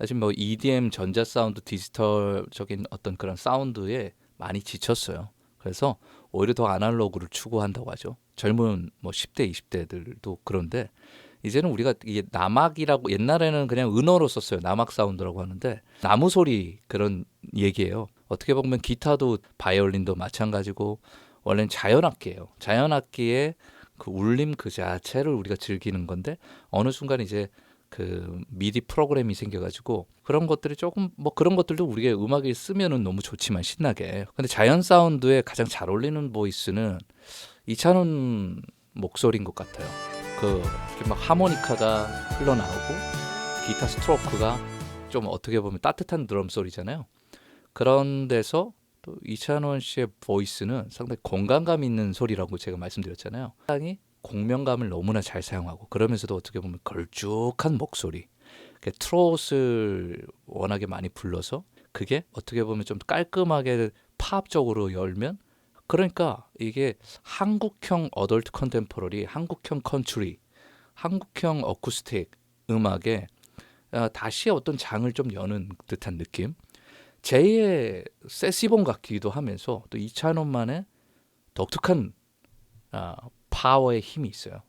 사실 뭐 EDM 전자 사운드 디지털적인 어떤 그런 사운드에 많이 지쳤어요. 그래서 오히려 더 아날로그를 추구한다고 하죠. 젊은 뭐 10대, 20대들도 그런데 이제는 우리가 이게 남악이라고 옛날에는 그냥 은어로 썼어요. 남악 사운드라고 하는데 나무 소리 그런 얘기예요. 어떻게 보면 기타도 바이올린도 마찬가지고 원래는 자연악기예요. 자연악기의 그 울림 그 자체를 우리가 즐기는 건데 어느 순간 이제 그 미디 프로그램이 생겨가지고 그런 것들이 조금 뭐 그런 것들도 우리가 음악에 쓰면은 너무 좋지만 신나게 근데 자연 사운드에 가장 잘 어울리는 보이스는 이찬원 목소리인 것 같아요. 그 막 하모니카가 흘러나오고 기타 스트로크가 좀 어떻게 보면 따뜻한 드럼 소리잖아요. 그런 데서 또 이찬원 씨의 보이스는 상당히 공간감 있는 소리라고 제가 말씀드렸잖아요. 상당히 공명감을 너무나 잘 사용하고 그러면서도 어떻게 보면 걸쭉한 목소리. 그 트롯을 워낙에 많이 불러서 그게 어떻게 보면 좀 깔끔하게 팝적으로 열면 그러니까 이게 한국형 어덜트 컨템포러리, 한국형 컨트리, 한국형 어쿠스틱 음악에 아, 다시 어떤 장을 좀 여는 듯한 느낌. 제2의 세시본 같기도 하면서 또 이찬원만의 독특한 아, 파워의 힘이 있어요.